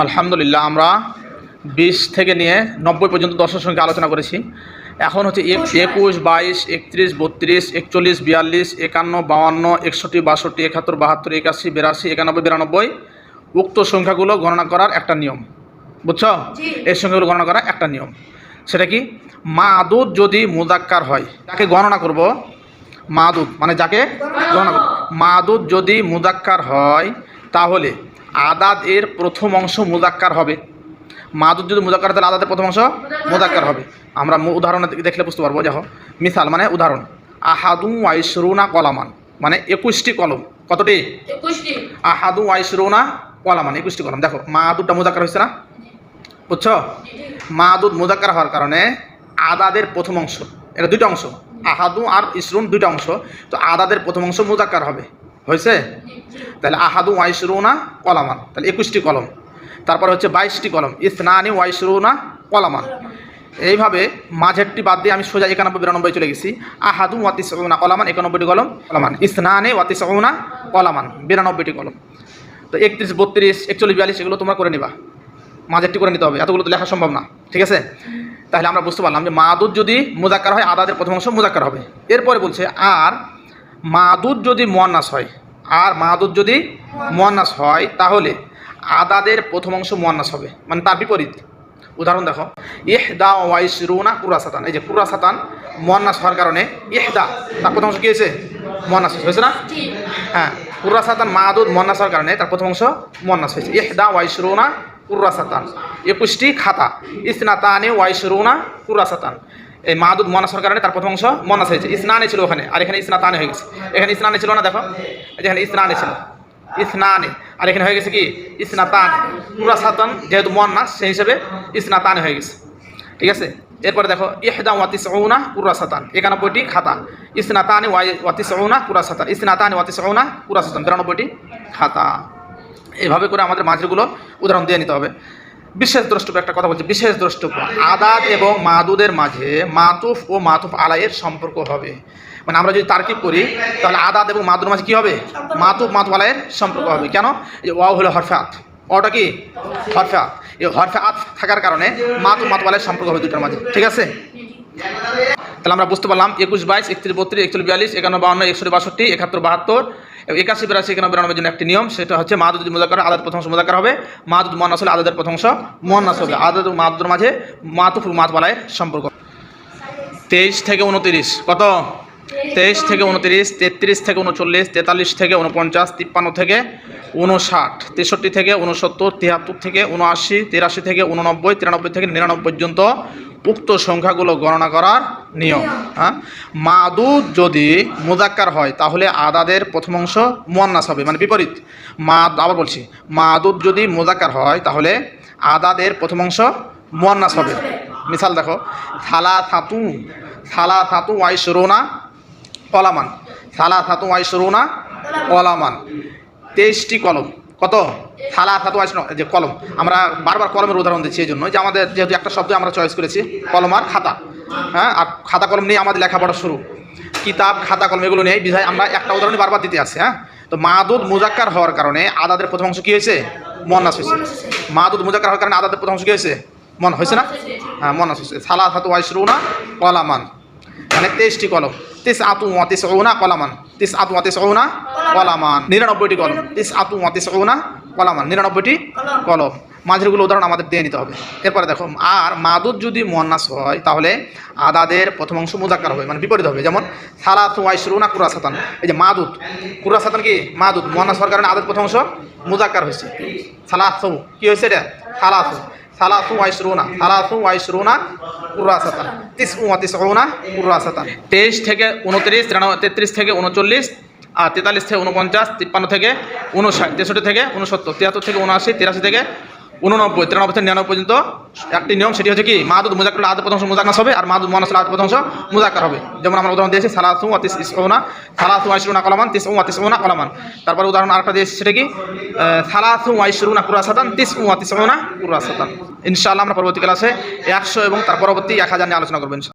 আলহামদুলিল্লাহ আমরা বিশ থেকে নিয়ে নব্বই পর্যন্ত দশের সঙ্গে আলোচনা করেছি। এখন হচ্ছে একুশ বাইশ একত্রিশ বত্রিশ একচল্লিশ বিয়াল্লিশ একান্ন বাউান্ন একষট্টি বাষট্টি একাত্তর বাহাত্তর একাশি বিরাশি একানব্বই বিরানব্বই উক্ত সংখ্যাগুলো গণনা করার একটা নিয়ম। বুঝছ। এই সংখ্যাগুলো গণনা করার একটা নিয়ম। সেটা কি? মাদুদ যদি মুদাক্কার হয় তাকে গণনা করব? মাদুদ মানে যাকে? গণনা করব। মাদুদ যদি মুদাক্কার হয় তাহলে আদাদ এর প্রথম অংশ মুজাক্কার হবে। মাদুদ যদি মুজাক্কার হয়, তাহলে আদাদের প্রথম অংশ মুজাক্কার হবে। আমরা উদাহরণ দেখলে বুঝতে পারব দেখো। মিসাল মানে উদাহরণ। আহাদু ওয়াইশরুনা কলামান মানে একুশটি কলম। কতটি? আহাদু ওয়াইশরুনা কলামান একুশটি কলম। দেখো মাদুদটা মুজাক্কার হয়েছে না? বুঝছ? মাদুদ মুজাক্কার হওয়ার কারণে আদাদের প্রথম অংশ এটা দুইটা অংশ। আহাদু আর ইসরুন দুইটা অংশ। তো আদাদের প্রথম অংশ মুজাক্কার হবে। হয়েছে? তাহলে আহাদু ওয়াইশরুনা কলামান। তাহলে একুশটি কলম। তারপর হচ্ছে বাইশটি কলম। ইসনানি ওয়াইশরুনা কলামান। এইভাবে মাঝেরটি বাদ দিয়ে আমি সোজা একানব্বই বিরানব্বই চলে গেছি। আহাদু ওয়াতিস কলামান, একানব্বইটি কলম কলামান। ইসনানে ওয়াতিস কলামান, বিরানব্বইটি কলম। তো একত্রিশ, বত্রিশ, একচল্লিশ, বিয়াল্লিশ এগুলো তোমরা করে নিবা। মাঝেরটি করে নিতে হবে। এতগুলো তো লেখা সম্ভব না। ঠিক আছে? তাহলে আমরা বুঝতে পারলাম যে মাদুদ যদি মুজাক্কার হয়, আদাদের প্রথম অংশ মুজাক্কার হবে। এরপরে বলছে আর মাদুদ যদি মোয়ান্নাস হয় আর মাদুদ যদি মোয়ান্নাস হয় তাহলে আদাদের প্রথম অংশ মোয়ান্নাস হবে মানে তার বিপরীত। উদাহরণ দেখো ইহদা ওয়াইশ রুনা কুরাসাতান এই যে কুরাসাতান মোয়ান্নাস হওয়ার কারণে ইহদা তার প্রথম অংশ কী হয়েছে? মোয়ান্নাস হয়েছে না? হ্যাঁ কুর্রাসাতান মাদুদ মন্নাস হওয়ার কারণে তার প্রথম অংশ মন্নাস হয়েছে। ইহদা ওয়াইশরুনা কুর্রাসাতান একুশটি খাতা ইসনাতানে ওয়াইশরুনা কুর্রাসাতান এই মাদুদ মন্নাস হওয়ার কারণে তার প্রথম অংশ মন্নাস হয়েছে ইসনানে ছিল ওখানে, আর এখানে ইসনাতানে হয়ে গেছে। এখানে ইসনানে ছিল না, দেখো। এখানে ইসনানে ছিল। ইসনানে আর এখানে হয়ে গেছে কি? ইসনাতান কুর্রাসাতান যেহেতু মন্নাস সেই হিসেবে ইসনাতানে হয়ে গেছে। ঠিক আছে? এরপরে দেখো ইহদা ওয়াতিস ওনা কুরাসাতান একানব্বইটি খাতা। ইসনাতানি ওয়াতিস ওনা কুরাসাতান ইসনাতানি ওয়াতিস ওনা কুরাসাতান বিরানব্বইটি খাতা। এভাবে করে আমাদের মাঝেরগুলো উদাহরণ দিয়ে নিতে হবে। বিশেষ দ্রষ্টব্য একটা কথা বলছি বিশেষ দ্রষ্টব্য আদাত এবং মাদুদের মাঝে মাতুফ ও মাতুফ আলাইয়ের সম্পর্ক হবে। মানে আমরা যদি তার্কিব করি, তাহলে আদাত এবং মাদুর মাঝে কী হবে? মাতুফ মাতুফ আলাইয়ের সম্পর্ক হবে। কেন? যে ওয়াও হলো হরফাত। ওটা কি? হরফাত। এই হরফাত থাকার কারণে মাতুফ মাতুফ আলাইয়ের সম্পর্ক হবে দুটার মাঝে। ঠিক আছে? তাহলে আমরা বুঝতে পারলাম একুশ বাইশ একত্রিশ বত্রিশ একচল্লিশ বিয়াল্লিশ একান্ন বাউন্ন একষট্টি বাষট্টি একাত্তর বাহাত্তর একাশি বিরাশি একানব্বই বিরানব্বই জন্য একটি নিয়ম সেটা হচ্ছে মুজাক্কার হয়, আদাদ প্রথম মজাকার হবে। মাহাদুদ মহানাস হলে আদাদের প্রথম অংশ মহানাস হবে। আদাদ ও মাদুদের মাঝে মাতুফ ও মাতওয়ালায়ের সম্পর্ক। তেইশ থেকে উনতিরিশ কত? তেইশ থেকে উনতিরিশ, তেত্রিশ থেকে উনচল্লিশ, তেতাল্লিশ থেকে উনপঞ্চাশ, তিপ্পান্ন থেকে উনষাট, তেষট্টি থেকে উনসত্তর, তিয়াত্তর থেকে উনআশি, তিরাশি থেকে উননব্বই, তিরানব্বই থেকে নিরানব্বই পর্যন্ত উক্ত সংখ্যাগুলো গণনা করার নিয়ম হ্যাঁ? মাদুদ যদি মুজাক্কার হয়, তাহলে আদাদের প্রথম অংশ মোয়ান্নাস হবে মানে বিপরীত। মা, আবার বলছি মাদুদ যদি মুজাক্কার হয়, তাহলে আদাদের প্রথম অংশ মোয়ান্নাস হবে। মিসাল দেখো থালা থাতু থালা থাতু ওয়াইশরোনা কলামান। থালা থাতু ওয়াইশরোনা কলামান। তেইশটি কলম। কত? থালা থাতু ওয়াইশ যে কলম। আমরা বারবার কলমের উদাহরণ দিচ্ছি এই জন্য যে আমাদের যেহেতু একটা শব্দ আমরা চয়েস করেছি, কলম আর খাতা। হ্যাঁ? আর খাতা কলম নিয়ে আমাদের লেখাপড়া শুরু। কিতাব, খাতা, কলম এগুলো নেই বিধায় আমরা একটা উদাহরণ বারবার দিতে আসি হ্যাঁ? তো মাদুদ মুজাক্কার হওয়ার কারণে আদাদের প্রথম অংশ কী হয়েছে? মন্নাস হয়েছে। মাদুদ মুজাক্কার হওয়ার কারণে আদাদের প্রথম অংশ কী হয়েছে? মন হয়েছে না? হ্যাঁ মন আছে সালা থাতু ওয়াইশরুনা কলামান। মানে তেইশটি কলম। তিস কলামান নিরানব্বইটি কলম নিরানব্বইটি কলম উদাহরণ আমাদের দিয়ে নিতে হবে। এরপরে দেখো, আর মাদুদ যদি মোয়ান্নাস হয়, তাহলে আদাদের প্রথম অংশ মুজাক্কার হবে মানে বিপরীত হবে। যেমন ওয়াইশরুনা কুরাসাতান। এই যে মাদুদ, কুরাসাতান কি? মাদুদ। মোয়ান্নাস হওয়ার কারণে আদাদের প্রথম অংশ মুজাক্কার হয়েছে। সালাতু, কি হয়েছে এটা? সালাতু। তেইশ থেকে উনত্রিশ তেত্রিশ থেকে উনচল্লিশ, আর তেতাল্লিশ থেকে উনপঞ্চাশ, তিপ্পান্ন থেকে উনষাট, তেষট্টি থেকে উনসত্তর, তিয়াত্তর থেকে উনআশি, তিরাশি থেকে উননব্বই, তিরানব্বই থেকে নিরানব্বই পর্যন্ত একটি নিয়ম, সেটি হচ্ছে কি মাদুদ মুজাক্কর আদ প্রথম মুজাকাস হবে আর মাদুদ মহানাস আদ প্রথম মুজাকার হবে। যেমন আমরা উদাহরণ দিয়েছি সালাসু আতিস তিসউনা সালাসু ওয়াইশরুনা কলামান উ আতিস তিসউনা কলামান। তারপর উদাহরণ আরেকটা দিয়েছি, সেটা কি সালাসু আইসরুনা কুরাসাতান তিস উ আতিস তিসউনা কুরাসাতান। ইনশাআল্লাহ আমরা পরবর্তী ক্লাসে একশো এবং তার পরবর্তী এক হাজার নিয়ে আলোচনা করব ইনশাআল্লাহ।